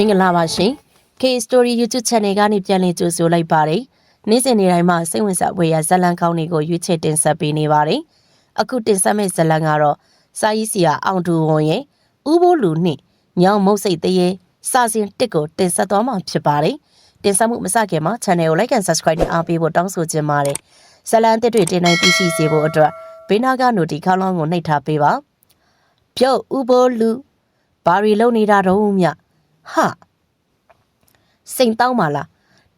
မင်္ဂလာပါရှင် K Story YouTube Channel ကနေပြန်လည်ကြိုဆိုလိုက်ပါတယ်နေ့စဉ်နေ့တိုင်းမှာစိတ်ဝင်စားဖွယ်ရာဇာတ်လမ်းကောင်းတွေကိုရွေးချယ်တင်ဆက်ပေးနေပါတယ်အခုတင်ဆက်မယ့်ဇာတ်လမ်းကတော့စာရေးဆရာအောင်တူဝွန်ရဲ့ဥပိုးလူနှင့်ညောင်မုတ်စိတ်တရေစာစဉ်တစ်ကိုတင်ဆက်သွားမှာဖြစ်ပါတယ်တင်ဆက်မှုမစခင်မှာ Channel ကို Like and Subscribe နဲ့အားပေးဖို့တောင်းဆိုချင်ပါတယ်ဇာတ်လမ်းအသစ်တွေတင်နိုင်သိရှိစေဖို့အတွက်ဘေးနားကနိုတီခေါင်းလောင်းကိုနှိပ်ထားပေးပါပြုတ်ဥပိုးလူဘာရီလုံနေတာတော့မြ ဟာစိန်တောင်းပါလား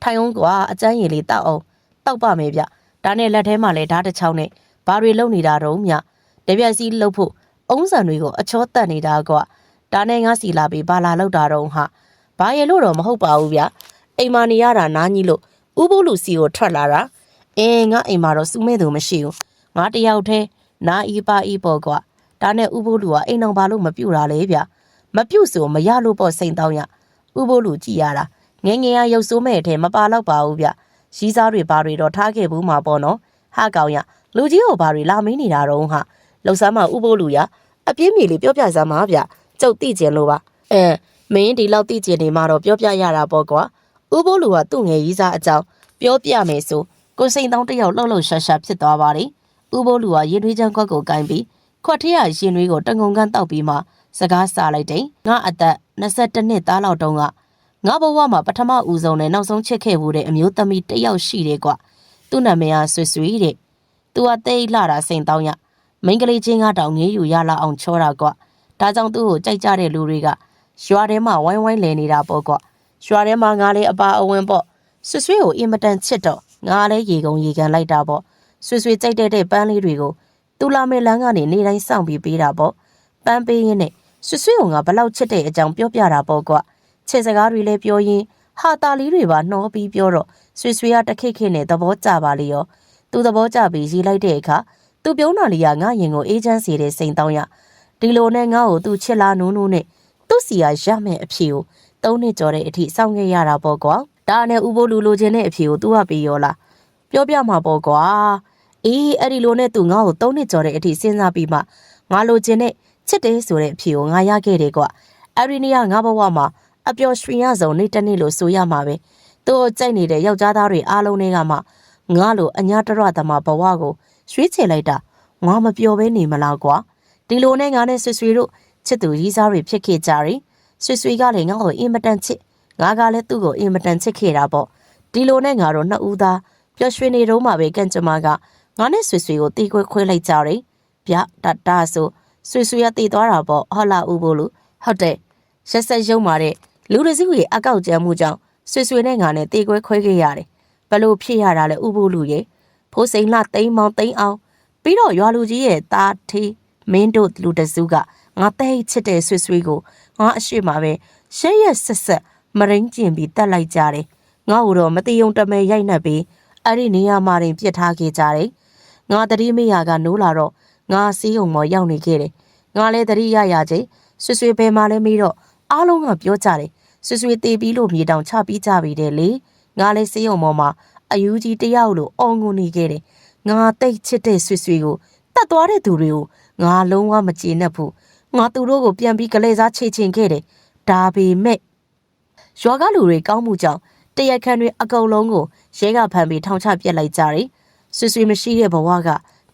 ထိုင်အောင်ကွာအကျန်းရည်လေးတောက်အောင်တောက်ပါမယ်ဗျဒါနဲ့လက်ထဲမှာလဲဓာတ်တစ်ချောင်းနဲ့ဘာတွေလုံနေတာတော့မြတပြက်စီလှုပ်ဖို့အုံးဆန်တွေကိုအချောတက်နေတာကွာဒါနဲ့ငါစီလာပြီးဘာလာလောက်တာတော့ဟာဘာရလို့တော့မဟုတ်ပါဘူးဗျအိမ်မာနေရတာနားကြီးလို့ဥပုလူစီကိုထွက်လာတာအင်းငါအိမ်မာတော့စူးမဲ့သူမရှိဘူးငါတယောက်တည်းနားအီပါအီပေါ့ကွာဒါနဲ့ဥပုလူကအိမ်အောင်ဘာလို့မပြူတာလဲဗျ မပြူဆိုမရလို့ပေါ့စိန်တောင်းရဥပုလူကြည်ရတာငယ်ငယ်ရရုပ်ဆိုးမဲ့အထဲမပါတော့ပါဘူးဗျရီးစားတွေဘာတွေတော့ထားခဲ့ဘူးမှာပေါ့နော်ဟာကောင်ရလူကြီးကိုဘာတွေလာမင်းနေတာတော့ဟာလှုပ်ဆမ်းမဥပိုးလူရအပြင်းမြေလေးပြောပြစမ်းပါဗျကျုပ်သိကျင်လို့ပါအဲမင်းဒီလောက်သိကျင်နေမှတော့ပြောပြရတာပေါ့ကွာဥပိုးလူကသူ့ငယ်ရီးစားအကြောင်းပြောပြမယ်ဆိုကိုစိန်တောင်းတစ်ယောက်လှုပ်လှုပ်ရှားရှားဖြစ်သွားပါတယ်ဥပိုးလူကရင်သွေးချမ်းခွက်ကိုကင်ပြီးခွက်ထရရင်သွေးကိုတငုံကန်းတောက်ပြီးမှ စကားစားလိုက်တယ်ငါအသက်22နှစ်သားလောက်တုန်းကငါဘဝမှာပထမဦးဆုံးနဲ့နောက်ဆုံးချစ်ခဲ့မှုတဲ့အမျိုးသမီးတစ်ယောက်ရှိတယ်ကွသူ့နာမည်ကဆွေဆွေတဲ့သူကတိတ်လှတာစိန်တောင်းရမိန်းကလေးချင်းကတောင်ငေးယူရလာအောင်ချောတာကွဒါကြောင့်သူ့ကိုကြိုက်ကြတဲ့လူတွေကရွာထဲမှာဝိုင်းဝိုင်းလဲနေတာပေါ့ကွရွာထဲမှာငါလေးအပါအဝင်ပေါ့ဆွေဆွေကိုအင်မတန်ချစ်တော့ငါလည်းရေကုန်ရေကန်လိုက်တာပေါ့ဆွေဆွေကြိုက်တဲ့တဲ့ပန်းလေးတွေကိုသူလာမဲ့လမ်းကနေနေတိုင်းစောင့်ပြီးပေးတာပေါ့ပန်းပေးရင်းနဲ့ ဆွေဆွေကိုငါဘလောက်ချစ်တဲ့အကြောင်းပြောပြတာပေါ့ကွချစ်စကားတွေလည်းပြောရင်းဟာတာလီတွေပါနှောပြီးပြောတော့ဆွေဆွေကတခိတ်ခိနဲ့သဘောကျပါလေရောသူသဘောကျပြီးရေးလိုက်တဲ့အခါသူပြုံးတာလေးကငါရင်ကိုအေးချမ်းစေတဲ့စိန်တောင်းရဒီလိုနဲ့ငါ့ကိုသူချစ်လာနူးနူးနဲ့သူ့စီကရမယ်အဖြေကိုသုံးနှစ်ကျော်တဲ့အထိစောင့်ခဲ့ရတာပေါ့ကွာဒါနဲ့ဥပိုးလူလိုချင်တဲ့အဖြေကိုသူကပြီးရောလားပြောပြမှာပေါ့ကွာအေးအဲ့ဒီလိုနဲ့သူငါ့ကိုသုံးနှစ်ကျော်တဲ့အထိစဉ်းစားပြီးမှငါလိုချင်တဲ့ ချစ်တယ်ဆိုတဲ့အဖြေကိုငါရခဲ့တယ်ကွာအဲ့ဒီနေ့ကငါဘဝမှာအပျော်ရွှင်ရဆုံးနေ့တစ်နေ့လို့ဆိုရမှာပဲသူ့ကိုကြိုက်နေတဲ့ယောက်ျားသားတွေအားလုံးတွေကမှငါလိုအညာတရသမာဘဝကိုရွှေ့ချယ်လိုက်တာငါမပျော်ဘဲနေမလားကွာဒီလိုနဲ့ငါနဲ့ဆွေဆွေတို့ချစ်သူရီးစားတွေဖြစ်ခဲ့ကြတယ်ဆွေဆွေကလည်းငါ့ကိုအင်မတန်ချစ်ငါကလည်းသူ့ကိုအင်မတန်ချစ်ခဲ့တာပေါ့ဒီလိုနဲ့ငါတို့နှစ်ဦးသားပျော်ရွှင်နေတော့မှပဲကန့်ကြမ္မာကငါနဲ့ဆွေဆွေကိုတီးခွဲခွဲလိုက်ကြတယ်ဗျတတဆို ဆွေဆွေကတီးသွားတာပေါ့ဟောလာဦးဘို့လို့ဟုတ်တယ်ရက်ဆက်ရုံမာတဲ့လူတစ်စုရဲ့အကောက်ကြမ်းမှုကြောင့်ဆွေဆွေနဲ့ငါနဲ့တေခွဲခွဲခဲ့ရတယ်။ဘလို့ဖြစ်ရတာလဲဥပုလူရဲ့ဖိုးစိန်လှသိမ်းမောင်းသိမ်းအောင်ပြီးတော့ရွာလူကြီးရဲ့သားထေးမင်းတို့လူတစ်စုကငါတဲ့ချစ်တဲ့ဆွေဆွေကိုငါအရှိမပဲရှက်ရက်ဆက်ဆက်မရင်းကျင်ပြီးတက်လိုက်ကြတယ်။ငါ့ကိုတော့မတိယုံတမဲရိုက်နှက်ပြီးအဲ့ဒီနေရာမှာတင်ပြစ်ထားခဲ့ကြတယ်။ငါတတိမေယာကနိုးလာတော့ ငါစီးုံမော်ရောက်နေခဲ့တယ်။ငါလည်းတတိရရချင်းဆွေဆွေဘဲမှာလဲမေးတော့အားလုံးကပြောကြတယ်ဆွေဆွေတေးပြီးလို့မြေတောင်ချပြီးကြပြီတဲ့လေငါလည်းစေးရုံပေါ်မှာအယူကြီးတယောက်လိုအော်ငုံနေခဲ့တယ်ငါတိတ်ချစ်တဲ့ဆွေဆွေကိုတတ်သွားတဲ့သူတွေကိုငါလုံးဝမကျေနပ်ဘူးငါသူတို့ကိုပြန်ပြီးကလေးစားချေချင်ခဲ့တယ်ဒါပေမဲ့ရွာကလူတွေကောင်းမှုကြောင့်တရက်ခန့်တွေအကုန်လုံးကိုရဲကဖမ်းပြီးထောင်ချပြစ်လိုက်ကြတယ်ဆွေဆွေမရှိတဲ့ဘဝက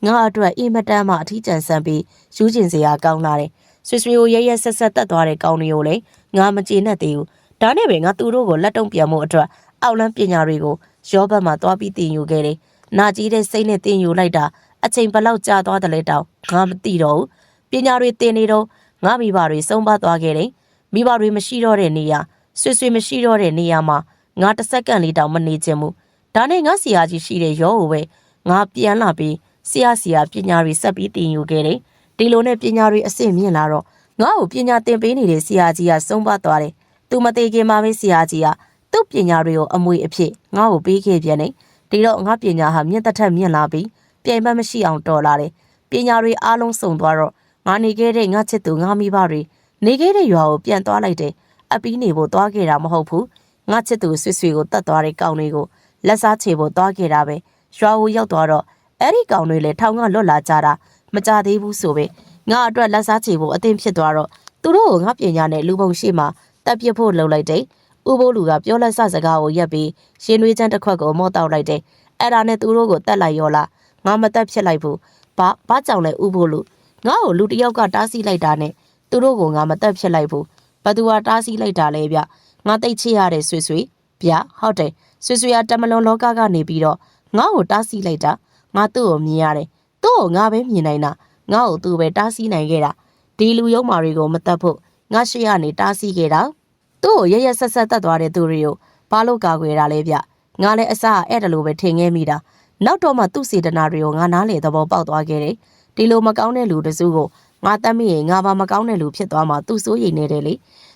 ငါအတွက်အင်မတန်မှအထီးကျန်ဆန်ပြီးယူကျင်စရာကောင်းလာတယ်ဆွေဆွေကိုရရဆက်ဆက်တက်သွားတဲ့ကောင်းတွေကိုလည်းငါမကျေနပ်သေးဘူးဒါနဲ့ပဲငါသူတို့ကိုလက်တုံပြန်မှုအတွက်အောက်လန်းပညာတွေကိုရောဘတ်မှာသွားပြီးတင်ယူခဲ့တယ်နာကြီးတဲ့စိတ်နဲ့တင်ယူလိုက်တာအချိန်ဘလောက်ကြာသွားတယ်လဲတောင်ငါမသိတော့ဘူးပညာတွေတင်နေတော့ငါမိဘတွေဆုံးပါသွားခဲ့တယ်မိဘတွေမရှိတော့တဲ့နေရာဆွေဆွေမရှိတော့တဲ့နေရာမှာငါတစ်စက္ကန့်လေးတောင်မနေချင်ဘူးဒါနဲ့ငါဆရာကြီးရှိတဲ့ရောကိုပဲငါပြန်လာပြီး ဆရာဆရာပညာတွေဆက်ပြီးတင်ယူခဲ့တယ်ဒီလိုနဲ့ပညာတွေအဆင့်မြင့်လာတော့ငါ့ကိုပညာသင်ပေးနေတဲ့ဆရာကြီးကဆုံးပါသွားတယ်။သူမသေးခင်မှာပဲဆရာကြီးကသူ့ပညာတွေကိုအမွေအဖြစ်ငါ့ကိုပေးခဲ့ပြန်တယ်။ဒီတော့ငါပညာဟာမြင့်သက်ထက်မြင့်လာပြီးပြိုင်ဘက်မရှိအောင်တော်လာတယ်။ပညာတွေအားလုံးစုံသွားတော့ငါနေခဲ့တဲ့ငါချစ်သူငါမိဘတွေနေခဲ့တဲ့ရွာကိုပြန်သွားလိုက်တယ်။အပီးနေဖို့သွားခဲ့တာမဟုတ်ဘူး။ငါချစ်သူဆွေဆွေကိုတတ်သွားတဲ့ကောင်တွေကိုလက်စားချေဖို့သွားခဲ့တာပဲ။ရွာကိုရောက်သွားတော့ အဲ့ဒီကောင်တွေလည်းထောင်ကလွတ်လာကြတာမကြသေးဘူးဆိုပဲငါအတွက်လက်စားချေဖို့အသင်ဖြစ်သွားတော့သူတို့ကိုငါပညာနဲ့လူပုံရှိမှတပ်ပြစ်ဖို့လှုပ်လိုက်တယ်ဥပိုးလူကပြောလက်ဆစကားကိုရက်ပြီးရှင်နွေးချမ်းတစ်ခွက်ကိုမော့တောက်လိုက်တယ်အဲ့ဒါနဲ့သူတို့ကိုတတ်လိုက်ရောလားငါမတက်ဖြစ်လိုက်ဘူးဘာဘာကြောင့်လဲဥပိုးလူငါ့ကိုလူတစ်ယောက်ကတားဆီးလိုက်တာနဲ့သူတို့ကငါမတက်ဖြစ်လိုက်ဘူးဘသူကတားဆီးလိုက်တာလဲဗျငါတိတ်ချရတဲ့ဆွေဆွေဗျဟုတ်တယ်ဆွေဆွေကတမလွန်လောကကနေပြီးတော့ငါ့ကိုတားဆီးလိုက်တာ ငါသူ့ကိုမြင်ရတယ်သူ့ကိုငါပဲမြင်နိုင်တာငါ့ကိုသူပဲတားဆီးနိုင်ခဲ့တာဒီလူယုံမာတွေကိုမတက်ဖို့ငါရှိရနေတားဆီးခဲ့တာသူ့ကိုရရဆက်ဆက်တက်သွားတဲ့သူတွေကိုဘာလို့ကာကွယ်တာလဲဗျငါလည်းအစားအဲ့ဒါလိုပဲထင်ခဲ့မိတာနောက်တော့မှသူ့စေတနာတွေကိုငါနားလေသဘောပေါက်သွားခဲ့တယ်ဒီလိုမကောင်းတဲ့လူတစုကိုငါတတ်မိရင်ငါဘာမကောင်းတဲ့လူဖြစ်သွားမှသူ့စိုးရိမ်နေတယ်လေ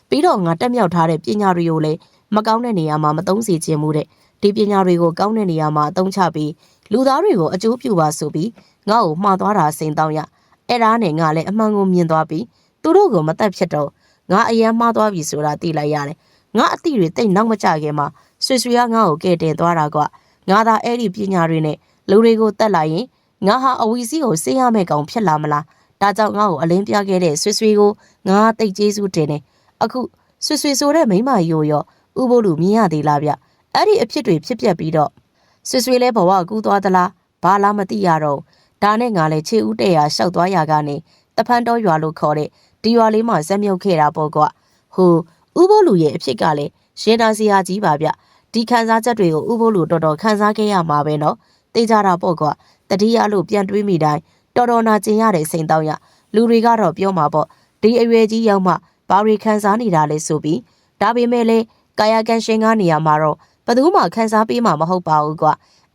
ပြီးတော့ငါတက်မြောက်ထားတဲ့ပညာတွေကိုလည်းမကောင်းတဲ့နေရာမှာမသုံးစေချင်မှုတဲ့ဒီပညာတွေကိုကောင်းတဲ့နေရာမှာအသုံးချပြီး လူသားတွေကိုအကျိုးပြုပါဆိုပြီးငါ့ကိုမှားသွားတာစိန်တောင်းရအဲ့ဒါနဲ့ငါလည်းအမှန်ကိုမြင်သွားပြီးသူတို့ကိုမတက်ဖြစ်တော့ငါအယမ်းမှားသွားပြီဆိုတာသိလိုက်ရတယ်ငါအတိတွေတိတ်နောက်မကြခင်မှာဆွေဆွေကငါ့ကိုကဲတင်သွားတာကွငါသာအဲ့ဒီပညာတွေနဲ့လူတွေကိုတက်လိုက်ရင်ငါဟာအဝီစီကိုစေးရမယ့်ကောင်ဖြစ်လာမလားဒါကြောင့်ငါ့ကိုအလင်းပြခဲ့တဲ့ဆွေဆွေကိုငါတိတ်ကျေးဇူးတင်တယ်အခုဆွေဆွေဆိုတဲ့မိမရိုရောဥပိုးလူမြင်ရသေးလားဗျအဲ့ဒီအဖြစ်တွေဖြစ်ပျက်ပြီးတော့ ဆွေဆွေလဲဘဝကူးသွားသလားဘာလားမသိရတော့ဒါနဲ့ငါလည်းခြေဦးတဲ့ရာရှောက်သွားရကနေတဖန်တော်ရွာလို့ခေါ်တဲ့ဒီရွာလေးမှာဇက်မြုပ်ခဲ့တာပေါ့ကွဟိုဥပိုးလူရဲ့အဖြစ်ကလည်းရှင်သာစီယာကြီးပါဗျဒီခံစားချက်တွေကိုဥပိုးလူတော်တော်ခံစားခဲ့ရမှာပဲနော်သိကြတာပေါ့ကွတတိယလို့ပြန်တွေးမိတိုင်းတော်တော်နာကျင်ရတဲ့စိန်တောင်းရလူတွေကတော့ပြောမှာပေါ့ဒီအရွယ်ကြီးရောက်မှဘာတွေခံစားနေတာလဲဆိုပြီးဒါပေမဲ့လည်းကာယကံရှင်ကနေရမှာတော့ ဘယ်သူမှခံစားပေးမှာမဟုတ်ပါဘူးကွ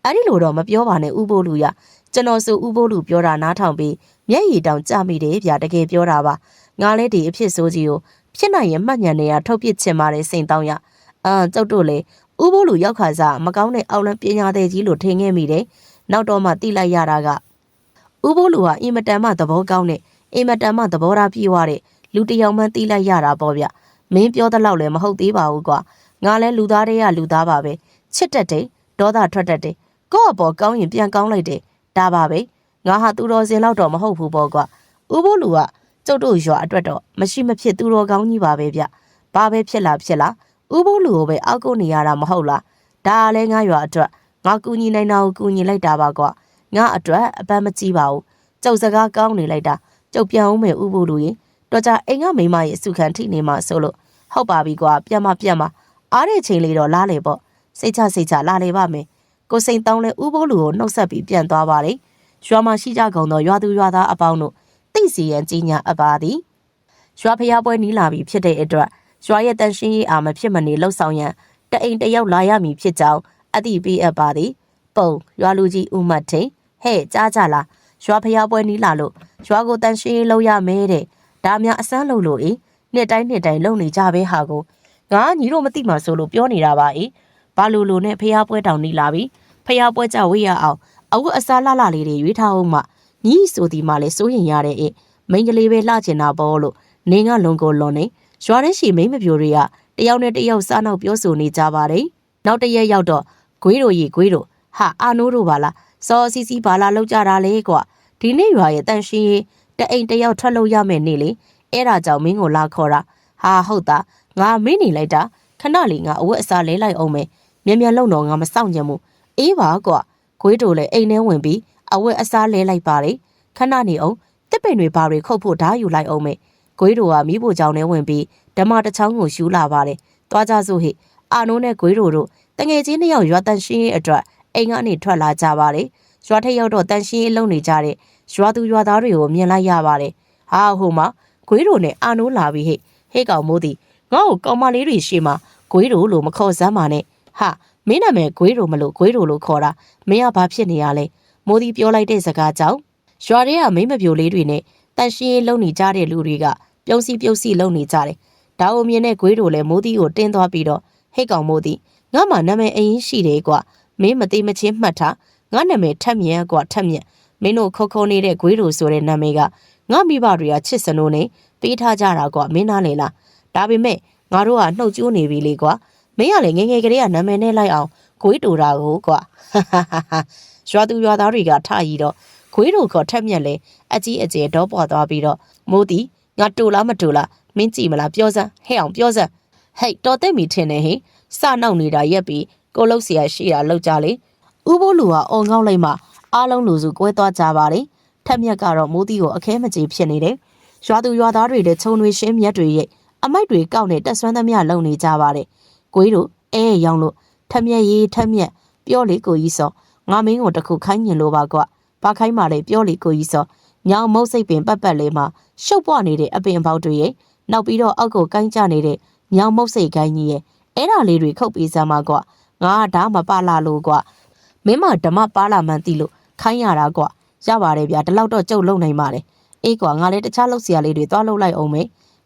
အဲ့ဒီလိုတော့မပြောပါနဲ့ဥပိုးလူရကျွန်တော်ဆိုဥပိုးလူပြောတာနားထောင်ပြီးမျက်ရည်တောင်ကျမိတယ်ဗျတကယ်ပြောတာပါငါလည်းဒီအဖြစ်ဆိုးကြီးကိုဖြစ်နိုင်ရင်မှတ်ညံနေရထုတ်ပစ်ချင်ပါတယ်စိန်တောင်းရအာကျုပ်တို့လေဥပိုးလူရောက်ခါစားမကောင်းတဲ့အောက်လန်းပညာသည်ကြီးလို့ထင်ခဲ့မိတယ်နောက်တော့မှတိလိုက်ရတာကဥပိုးလူဟာအင်မတန်မှသဘောကောင်းတဲ့အင်မတန်မှသဘောထားပြည့်ဝတဲ့လူတစ်ယောက်မှတိလိုက်ရတာပေါ့ဗျမင်းပြောတဲ့လောက်လည်းမဟုတ်သေးပါဘူးကွာ ငါလဲလူသားတွေကလူသားပါပဲချစ်တတ်တယ်ဒေါသထွက်တတ်တယ်ကိုယ့်အပေါ်ကောင်းရင်ပြန်ကောင်းလိုက်တယ်ဒါပါပဲငါဟာသူတော်စင်လောက်တော့မဟုတ်ဘူးပေါ့ကွာဥပိုးလူကကျုပ်တို့ရွာအတွက်တော့မရှိမဖြစ်သူတော်ကောင်းကြီးပါပဲဗျဘာပဲဖြစ်လာဖြစ်လာဥပိုးလူကိုပဲအောက်ကိုနေရတာမဟုတ်လားဒါလည်းငါရွာအတွက်ငါကူညီနိုင်တာကိုကူညီလိုက်တာပါကွာငါအတွက်အပန်းမကြီးပါဘူးကျုပ်စကားကောင်းနေလိုက်တာကျုပ်ပြန်အောင်မယ်ဥပိုးလူရင်တော့ကြအိမ်ကမိမရဲ့စုခံထိနေမှာဆိုလို့ဟုတ်ပါပြီကွာပြန်မပြန်မ အားတဲ့ချိန်လေးတော့လားလေပေါ့စိတ်ချစိတ်ချလာလေပါမယ်ကိုစိန်တောင်းလဲဥပိုးလူကိုနှုတ်ဆက်ပြီးပြန်သွားပါတယ်ရွာမှာရှိကြကုန်သောရွာသူရွာသားအပေါင်းတို့သိစီရန်ကြီးညာအပ်ပါသည်ရွာဖျားပွဲနီးလာပြီဖြစ်တဲ့အတွက်ရွာရဲ့တန်ရှင်းရေးအာမဖြစ်မနေလှုပ်ဆောင်ရန်တအိမ်တယောက်လာရမည်ဖြစ်ကြောင်းအသိပေးအပ်ပါသည် ပုံရွာလူကြီးဦးမတ်ထိန်ဟဲ့ကြားကြလားရွာဖျားပွဲနီးလာလို့ရွာကိုတန်ရှင်းရေးလှုပ်ရမဲတဲ့ဒါများအစမ်းလို့လို့အေးနှစ်တိုင်းနှစ်တိုင်းလုံနေကြပဲဟာကို ငါညီတို့မသိမှဆိုလို့ပြောနေတာပါအေးဘာလို့လို့နဲ့ဖျားပွဲတောင်နီးလာပြီဖျားပွဲကြဝေးရအောင်အဝတ်အစားလှလှလေးတွေရွေးထားအောင်မှညီဆိုဒီမှလည်းစိုးရင်ရတဲ့အေးမိန်းကလေးပဲလှကျင်တာပေါ့လို့နေကလုံကိုလွန်နေရွာထဲရှိမိန်းမပြိုတွေကတယောက်နဲ့တယောက်စားနောက်ပြောဆိုနေကြပါတယ်နောက်တစ်ရက်ရောက်တော့ဂွေးတို့ရီဂွေးတို့ဟာအာနိုးတို့ပါလားစောစီစီဘာလာလောက်ကြတာလေကွာဒီနေ့ရွာရဲ့တန်ရှင်းရေးတအိမ်တယောက်ထွက်လို့ရမယ်နေလေအဲ့ဒါကြောင့်မင်းကိုလာခေါ်တာဟာဟုတ်တာ ငါမင်းနေလိုက်တာခဏလေးငါအဝတ်အစားလဲလိုက်အောင်မယ်မြန်မြန်လုံတော့ငါမစောင့်ကြဘူးအေးပါကွာဂွေးတို့လည်းအိမ်ထဲဝင်ပြီးအဝတ်အစားလဲလိုက်ပါတယ်ခဏနေအောင်တစ်ပင်တွေဘာတွေခုတ်ဖို့ဓာယူလိုက်အောင်မယ်ဂွေးတို့ကမိဖို့ကြောင်ထဲဝင်ပြီးဓမ္မတစ်ချောင်းကိုရှူလာပါတယ်သွားကြစို့ဟိအာနိုးနဲ့ဂွေးတို့တို့တငယ်ချင်းနှစ်ယောက်ရွာတန်ရှင်းရေးအတွက်အိမ်ကနေထွက်လာကြပါတယ်ရွာထက်ရောက်တော့တန်ရှင်းရေးလုံနေကြတဲ့ရွာသူရွာသားတွေကိုမြင်လိုက်ရပါတယ်ဟာဟိုမှာဂွေးတို့နဲ့အာနိုးလာပြီးဟိဟေ့ကောင်မိုးသည် ငါ့ကိုကောင်မလေးတွေရှေ့မှာဂွေးတို့လို့မခေါ်စမ်းပါနဲ့ဟာမင်းနာမည်ဂွေးတို့မလို့ဂွေးတို့လို့ခေါ်တာမင်းကဘာဖြစ်နေရလဲမိုးသည်ပြောလိုက်တဲ့စကားကြောင့်ရွာထဲကမိမပြိုလေးတွေနဲ့တန်ရှင်းရေးလုံနေကြတဲ့လူတွေကပြုံးစီပြုံးစီလုံနေကြတယ်ဒါအုံမြင်တဲ့ဂွေးတို့လည်းမိုးသည်ကိုတင်းသွားပြီးတော့ဟိတ်ကောင်မိုးသည်ငါမှနာမည်အရင်ရှိတယ်ကွာမင်းမသိမချင်းမှတ်ထားငါနာမည်ထက်မြက်ကွာထက်မြက်မင်းတို့ခုတ်ခုံနေတဲ့ဂွေးတို့ဆိုတဲ့နာမည်ကငါမိဘတွေကချစ်စနိုးနေပေးထားကြတာကွာမင်းနားလေလား ဒါပေမဲ့ငါတို့ကနှုတ်ကျိုးနေပြီလေကွာမင်းကလည်းငယ်ငယ်ကလေးကနာမည်နဲ့လိုက်အောင်ဂွေးတူတာကိုကွာရွာသူရွာသားတွေကထရီတော့ဂွေးတို့ကထက်မြက်လဲအကြီးအကျယ်တော့ပေါ်သွားပြီးတော့မိုးတီငါတူလားမတူလားမင်းကြည့်မလားပြောစမ်းဟဲ့အောင်ပြောစမ်း ဟဲ့တော်သိမ့်မီထင်နေဟင်စနောက်နေတာရက်ပြီးကိုလုတ်เสียရှိတာလောက်ကြလေဥပိုးလူကအော်ငေါက်လိုက်မှအားလုံးလူစုကွဲသွားကြပါတယ်ထက်မြက်ကတော့မိုးတီကိုအခဲမကြေဖြစ်နေတယ်ရွာသူရွာသားတွေတဲ့ခြုံတွေရှင်းမြက်တွေရဲ့ အမိုက်တွေကောက်နေတက်ဆွမ်းသမျှလုံနေကြပါတယ်ကိုကြီးတို့အဲရောင်လို့ထက်မြက်ရေးထက်မြက်ပြောလေကိုကြီးစောငါမင်းကိုတခုခိုင်းညင်လို့ပါကွဘာခိုင်းပါလေပြောလေကိုကြီးစောညောင်မုတ်စိတ်ပင်ပတ်ပတ်လေးမှာရှုပ်ပွားနေတဲ့အပင်ပေါက်တွေရဲ့နောက်ပြီးတော့အောက်ကိုကိုင်းကြနေတဲ့ညောင်မုတ်စိတ်ကိုင်းကြီးရဲ့အဲ့ဒါလေးတွေခုတ်ပြီးစမ်းပါကွငါကဒါမပလာလို့ကွမင်းမဓမ္မပါလာမှန်တီလို့ခိုင်းရတာကွရပါတယ်ဗျာဒီလောက်တော့ကြုတ်လုံနိုင်ပါတယ်အေးကွာငါလည်းတခြားလုပ်စရာလေးတွေသွားလုပ်လိုက်အောင်မေ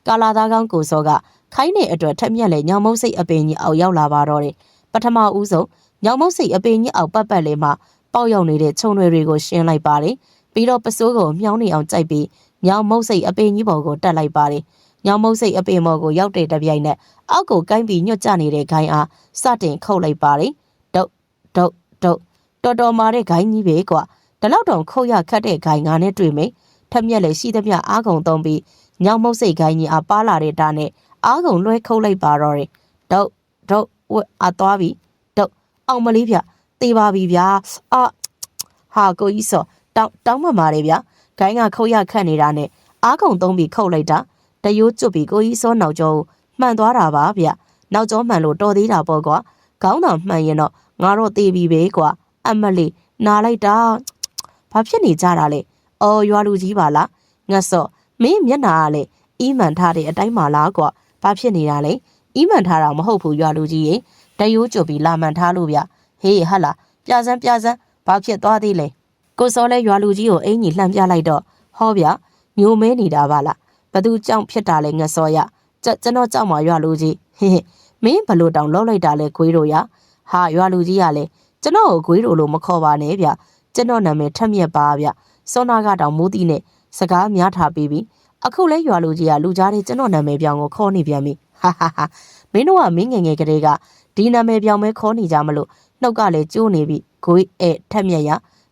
ကာလာသားကောင်းကိုစောကခိုင်းတဲ့အတွက်ထက်မြက်လေညောင်မုတ်စိတ်အပင်ကြီးအောက်ရောက်လာပါတော့တယ်ပထမဦးဆုံးညောင်မုတ်စိတ်အပင်ကြီးအောက်ပတ်ပတ်လေးမှာပေါက်ရောက်နေတဲ့ခြုံတွေတွေကိုရှင်းလိုက်ပါတယ်ပြီးတော့ပစိုးကိုမြောင်းနေအောင်ကြိုက်ပြီးညောင်မုတ်စိတ်အပင်ကြီးပေါ်ကိုတက်လိုက်ပါတယ်ညောင်မုတ်စိတ်အပင်ပေါ်ကိုရောက်တဲ့တပြိုင်နက်အောက်ကိုကိုင်းပြီးညွတ်ကျနေတဲ့ဂိုင်းအားစတင်ခုတ်လိုက်ပါတယ်ဒုတ်ဒုတ်ဒုတ်တော်တော်မာတဲ့ဂိုင်းကြီးပဲကွာဒီလောက်တော့ခုတ်ရခတ်တဲ့ဂိုင်းငါနဲ့တွေ့မယ်ထက်မြက်လေရှိသမျှအားကုန်သုံးပြီး ညောင်မုတ်စိတ်ဂိုင်းကြီးအားပါလာတဲ့တာနဲ့အားကုန်လွှဲခုတ်လိုက်ပါတော့တယ်ဒုတ်ဒုတ်ဝတ်အသွားပြီဒုတ်အောင်မလေးဗျတေးပါပြီဗျာအာဟာကိုကြီးစောတောင်းတောင်းမှမာတယ်ဗျာဂိုင်းကခုတ်ရခတ်နေတာနဲ့အားကုန်သုံးပြီးခုတ်လိုက်တာတရိုးကျွတ်ပြီးကိုကြီးစောနောက်ကျောကိုမှန်သွားတာပါဗျနောက်ကျောမှန်လို့တော်သေးတာပေါ့ကွာခေါင်းတော်မှန်ရင်တော့ငါတော့တေးပြီပဲကွာအမလေးနားလိုက်တာဘာဖြစ်နေကြတာလဲအော်ရွာလူကြီးပါလားငတ်စော့ မင်းမျက်နာကလည်းအီးမှန်ထားတဲ့အတိုင်းပါလားကွာဘာဖြစ်နေတာလဲအီးမှန်ထားတာမဟုတ်ဘူးရွာလူကြီးရေတရိုးကျွတ်ပြီးလာမှန်ထားလို့ဗျဟေးဟတ်လာပြစမ်းပြစမ်းဘာဖြစ်သွားသေးလဲကိုစောလဲရွာလူကြီးကိုအင်ကြီးလှမ်းပြလိုက်တော့ဟောဗျညိုမဲနေတာပါလားဘသူကြောင့်ဖြစ်တာလဲငတ်စောရကျကျွန်တော်ကြောက်မှာရွာလူကြီးဟင်းဟင်းမင်းဘလို့တောင်လောက်လိုက်တာလဲဂွေးတို့ရဟာရွာလူကြီးကလည်းကျွန်တော်ကိုဂွေးတို့လို့မခေါ်ပါနဲ့ဗျကျွန်တော်နာမည်ထက်မြက်ပါဗျစောနာကတောင်မိုးတီနဲ့ စကားများထားပြီးပြီအခုလဲရွာလူကြီးကလူကြားတဲ့ကျွန်တော်နာမည်ပြောင်းကိုခေါ်နေပြန်ပြီဟာဟာဟာမင်းတို့ကမင်းငယ်ငယ်ကလေးကဒီနာမည်ပြောင်းမဲခေါ်နေကြမလို့နှုတ်ကလည်းကျိုးနေပြီဂွေးအဲထက်မြက်ရ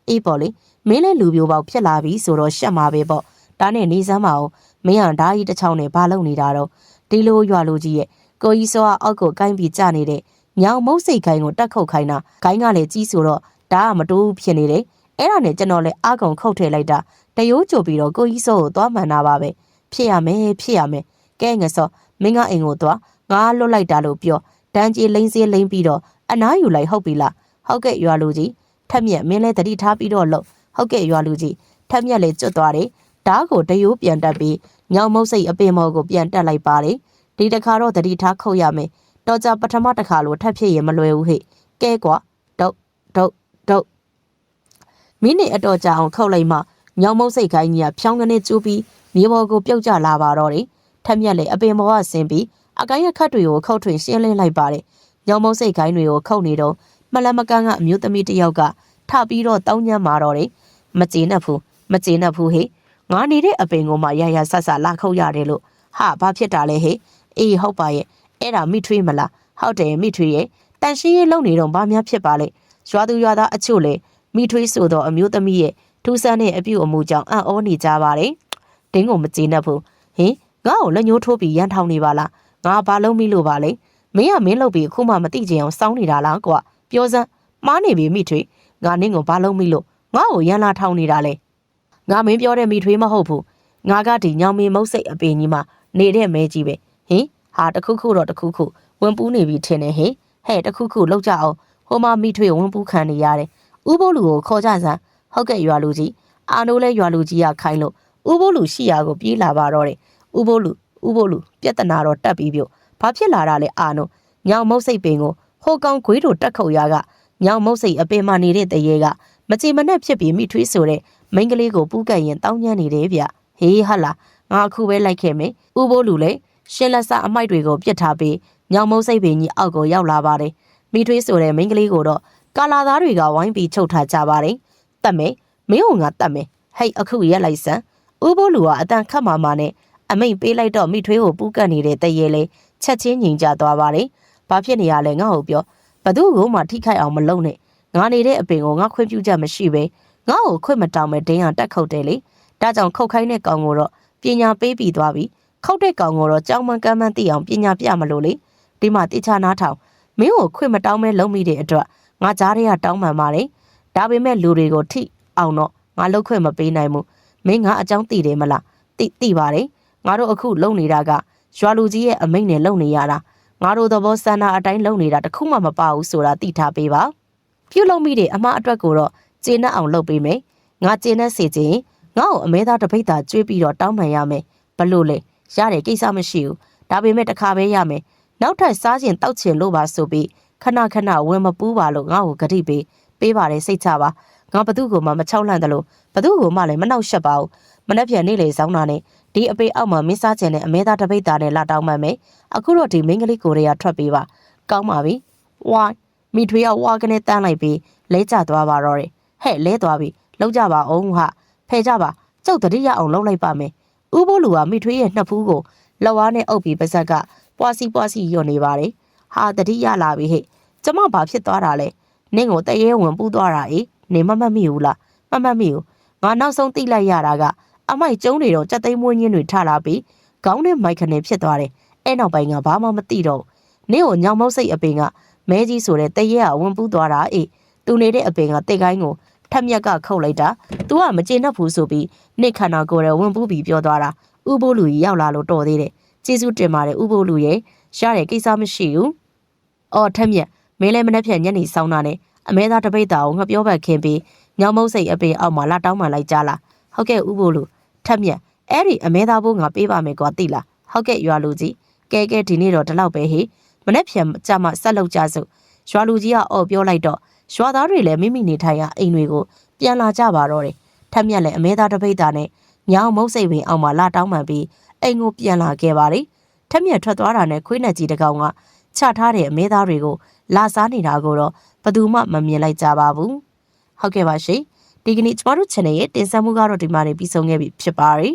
အေးပေါ့လေမင်းလည်းလူပြိုပေါက်ဖြစ်လာပြီဆိုတော့ရှက်မှာပဲပေါ့ဒါနဲ့နေစမ်းပါအောင်မင်းဟာဓာကြီးတစ်ချောင်းနဲ့ဘာလုပ်နေတာတော့ဒီလိုရွာလူကြီးရဲ့ကိုကြီးစောကအောက်ကိုကိုင်းပြီးကြနေတဲ့ညောင်မုတ်စိတ်ခိုင်းကိုတက်ခုတ်ခိုင်းတာခိုင်းကလည်းကြီးဆိုတော့ဒါကမတိုးဖြစ်နေတယ် အဲ့ဒါနဲ့ကျွန်တော်လည်းအကောင်ခုတ်ထည့်လိုက်တာတရိုးကြိုပြီးတော့ကိုကြီးစောကိုသွားမှန်တာပါပဲဖြစ်ရမယ်ဖြစ်ရမယ်ကဲငါစောမင်းကအိမ်ကိုသွားငါလွတ်လိုက်တာလို့ပြောတန်းကြီးလိမ့်စေးလိမ့်ပြီးတော့အနားယူလိုက်ဟုတ်ပြီလားဟုတ်ကဲ့ရွာလူကြီးထက်မြက်မင်းလည်းတတိထားပြီးတော့လှုပ်ဟုတ်ကဲ့ရွာလူကြီးထက်မြက်လည်းကျွတ်သွားတယ်ဓားကိုတရိုးပြန်တက်ပြီးညောင်မုတ်စိတ်အပင်မော်ကိုပြန်တက်လိုက်ပါတယ်ဒီတခါတော့တတိထားခုတ်ရမယ်တော့ကြပထမတစ်ခါလို့ထပ်ဖြစ်ရင်မလွယ်ဘူးဟဲ့ကဲကွာဒုတ်ဒုတ်ဒုတ် မိနစ်အတော်ကြာအောင်ခုတ်လိုက်မှညောင်မုတ်စိတ်ခိုင်းကြီးကဖြောင်းကနေကျူးပြီးမြေပေါ်ကိုပြုတ်ကျလာပါတော့တယ်ထက်မြက်လေအပင်မော်ကဆင်းပြီးအကိုင်းရခတ်တွေကိုခုတ်ထွင်ရှင်းလင်းလိုက်ပါတယ်ညောင်မုတ်စိတ်ခိုင်းတွေကိုခုတ်နေတော့မလမကန်းကအမျိုးသမီးတစ်ယောက်ကထပြီးတော့တောင်းညံ့မာတော့တယ်မကျေနပ်ဘူးမကျေနပ်ဘူးဟေ့ငါနေတဲ့အပင်ကိုမှရရဆတ်ဆတ်လာခုတ်ရတယ်လို့ဟာဘာဖြစ်တာလဲဟေ့အေးဟုတ်ပါရဲ့အဲ့ဒါမိထွေးမလားဟုတ်တယ်မိထွေးရဲ့တန်ရှင်းရေးလုပ်နေတော့ဘာများဖြစ်ပါလဲရွာသူရွာသားအချို့လေ မိထွေးဆိုတော့အမျိုးသမီးရဲ့ထူးဆန်းတဲ့အပြုအမူကြောင့်အံ့ဩနေကြပါတယ်ဒင်းကိုမကျေနပ်ဘူးဟင်ငါ့ကိုလက်ညှိုးထိုးပြီးရန်ထောင်နေပါလားငါဘာလုံးမိလို့ပါလဲမင်းကမင်းလုပ်ပြီးအခုမှမသိချင်အောင်စောင်းနေတာလားကွာပြောစမ်းမားနေပြီမိထွေးငါနင်းကိုဘာလုံးမိလို့ငါ့ကိုရန်လာထောင်နေတာလေငါမင်းပြောတဲ့မိထွေးမဟုတ်ဘူးငါကဒီညောင်မင်းမုတ်စိတ်အပင်ကြီးမှာနေတဲ့မဲကြီးပဲဟင်ဟာတခုခုတော့တခုခုဝင်ပူးနေပြီထင်တယ်ဟင်ဟဲ့တခုခုလောက်ကြအောင်ဟိုမှာမိထွေဝင်ပူးခံနေရတယ် ဥပိုးလူကိုခေါ်ကြစမ်းဟုတ်ကဲ့ရွာလူကြီးအာနိုးလဲရွာလူကြီးကခိုင်းလို့ဥပိုးလူရှိရာကိုပြေးလာပါတော့တယ်ဥပိုးလူဥပိုးလူပြဿနာတော့တက်ပြီးပြုတ်ဘာဖြစ်လာတာလဲအာနိုးညောင်မုတ်စိတ်ပင်ကိုဟိုကောင်ခွေးတို့တက်ခုတ်ရကညောင်မုတ်စိတ်အပင်မှနေတဲ့တရေကမကြည်မနဲ့ဖြစ်ပြီးမိထွေးဆိုတဲ့မိန်းကလေးကိုပူးကပ်ရင်တောင်းညံ့နေတယ်ဗျဟေးဟာလာငါအခုပဲလိုက်ခဲ့မယ်ဥပိုးလူလေရှင်းလက်စအမိုက်တွေကိုပြစ်ထားပြီးညောင်မုတ်စိတ်ပင်ကြီးအောက်ကိုရောက်လာပါတယ်မိထွေးဆိုတဲ့မိန်းကလေးကိုတော့ ကာလာသားတွေကဝိုင်းပြီးချုပ်ထားကြပါတယ်တတ်မယ်မင်းကငါတတ်မယ်ဟဲ့အခုရက်လိုက်စမ်းဥပိုးလူကအတန်ခတ်မာမာနဲ့အမိန်ပေးလိုက်တော့မိထွေးကိုပူးကပ်နေတဲ့တရေလေးချက်ချင်းငြိမ်ကြသွားပါတယ်ဘာဖြစ်နေရလဲငါ့ကိုပြောဘသူ့ကိုမှထိခိုက်အောင်မလုပ်နဲ့ငါနေတဲ့အပင်ကိုငါခွင့်ပြုချက်မရှိပဲငါ့ကိုခွင့်မတောင်းမဲ့ဒင်းအောင်တက်ခုတ်တယ်လေဒါကြောင့်ခုတ်ခိုင်းတဲ့ကောင်ကိုတော့ပညာပေးပြီးသွားပြီခောက်တဲ့ကောင်ကိုတော့ကြောင်မန်းကမ်းမန်းသိအောင်ပညာပြမလို့လေဒီမှာတိချနားထောင်မင်းကိုခွင့်မတောင်းမဲလုံးမိတဲ့အတွက် ငါကြားရတောင်းပန်ပါတယ်ဒါပေမဲ့လူတွေကိုထိအောင်တော့ငါလုတ်ခွင့်မပေးနိုင်ဘူးမင်းငါအကြောင်းသိတယ်မလားသိသိပါတယ်ငါတို့အခုလုံနေတာကရွာလူကြီးရဲ့အမိန့်နဲ့လုံနေရတာငါတို့သဘောစန္ဒအတိုင်းလုံနေတာတခုမှမပါဘူးဆိုတာသိထားပေးပါပြုတ်လုံမိတဲ့အမှားအတွက်ကိုတော့ကျေနပ်အောင်လုပ်ပေးမယ်ငါကျေနပ်စေခြင်းငါ့ကိုအမဲသားတစ်ပိတ်သာကျွေးပြီးတော့တောင်းပန်ရမယ်ဘလို့လဲရတယ်ကိစ္စမရှိဘူးဒါပေမဲ့တစ်ခါပဲရမယ်နောက်ထပ်စားကျင်တောက်ချင်လို့ပါဆိုပြီး ခဏခဏဝင်မပူးပါလို့ငါ့ကိုဂတိပေးပေးပါတယ်စိတ်ချပါငါဘသူ့ကိုမှမချောက်လှန့်တယ်လို့ဘသူ့ကိုမှလည်းမနှောက်ယှက်ပါဘူးမနှက်ပြန်နေလေဆောင်းတာနဲ့ဒီအပေအောက်မှာမင်းစားကျင်တဲ့အမဲသားတစ်ပိတ်သားနဲ့လာတောင်းမှမယ်အခုတော့ဒီမင်းကလေးကိုရေကထွက်ပေးပါကောင်းပါပြီဝိုင်းမိထွေးကဝါကနေတန်းလိုက်ပြီးလဲကျသွားပါတော့တယ်ဟဲ့လဲသွားပြီလောက်ကြပါအောင်ဟာဖဲကြပါကျုပ်တတိယအောင်လှုပ်လိုက်ပါမယ်ဥပိုးလူကမိထွေးရဲ့နှစ်ဖူးကိုလက်ဝါးနဲ့အုပ်ပြီးပါဇက်ကပွားစီပွားစီညွတ်နေပါတယ် ဟာတတိယလာပြီဟဲ့ကျမဘာဖြစ်သွားတာလဲနင့်ကိုတရေဝင်ပူးသွားတာအေးနေမမတ်မိဘူးလားမမတ်မိဘူးငါနောက်ဆုံးသိလိုက်ရတာကအမိုက်ကျုံးနေတော့ကြက်သိမ်းမွေးညင်းတွေထလာပြီးခေါင်းနဲ့မိုက်ခနဲ့ဖြစ်သွားတယ်အဲ့နောက်ပိုင်းကဘာမှမသိတော့ဘူးနင့်ကိုညောင်မောက်စိတ်အပင်ကမဲကြီးဆိုတဲ့တရေကဝင်ပူးသွားတာအေးသူနေတဲ့အပင်ကတစ်ကိုင်းကိုထက်မြက်ကခုတ်လိုက်တာ။ तू ကမကျေနပ်ဘူးဆိုပြီးနှိတ်ခန္ဓာကိုယ်ရဲ့ဝင်ပူးပြီးပြောသွားတာ။ဥပိုးလူကြီးရောက်လာလို့တော်သေးတယ်။ကျေးဇူးတင်ပါတယ်ဥပိုးလူရဲ့ရတဲ့ကိစ္စမရှိဘူး။ အော်ထက်မြက်မင်းလည်းမနှက်ဖြန်ညနေဆောင်တာနဲ့အမဲသားတပိတ်တာကိုငှပြောပတ်ခင်းပြီးညောင်မုတ်စိတ်အပင်အောက်မှာလာတောင်းမှန်လိုက်ကြလား။ဟုတ်ကဲ့ဥပိုးလူထက်မြက်အဲ့ဒီအမဲသားဘိုးငါပေးပါမယ်ကွာသိလား။ဟုတ်ကဲ့ရွာလူကြီးကဲကဲဒီနေ့တော့ဒီလောက်ပဲဟေ့မနှက်ဖြန်ကြမှာဆက်လုပ်ကြစို့ရွာလူကြီးကအော်ပြောလိုက်တော့ရွာသားတွေလည်းမိမိနေထိုင်ရာအိမ်တွေကိုပြန်လာကြပါတော့တယ်ထက်မြက်လည်းအမဲသားတစ်ပိတ်သားနဲ့ညောင်မုတ်စိတ်ပင်အောက်မှာလာတောင်းမှန်ပြီးအိမ်ကိုပြန်လာခဲ့ပါတယ်ထက်မြက်ထွက်သွားတာနဲ့ခွေးနဲ့ကြီးတစ်ကောင်က ချထားတဲ့အမဲသားတွေကိုလာစားနေတာကိုတော့ဘယ်သူမှမမြင်လိုက်ကြပါဘူးဟုတ်ကဲ့ပါရှင်ဒီကနေ့ကျမတို့ channel ရဲ့တင်ဆက်မှုကတော့ဒီမှာနေပြီးဆုံးခဲ့ပြီဖြစ်ပါတယ်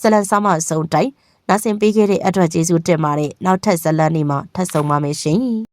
ဇလန်ဆာမအစုံတိုင်းနားဆင်ပေးခဲ့တဲ့အတွက်ကျေးဇူးတင်ပါတယ်နောက်ထပ်ဇလန်နေမှာထပ်ဆုံပါမယ်ရှင်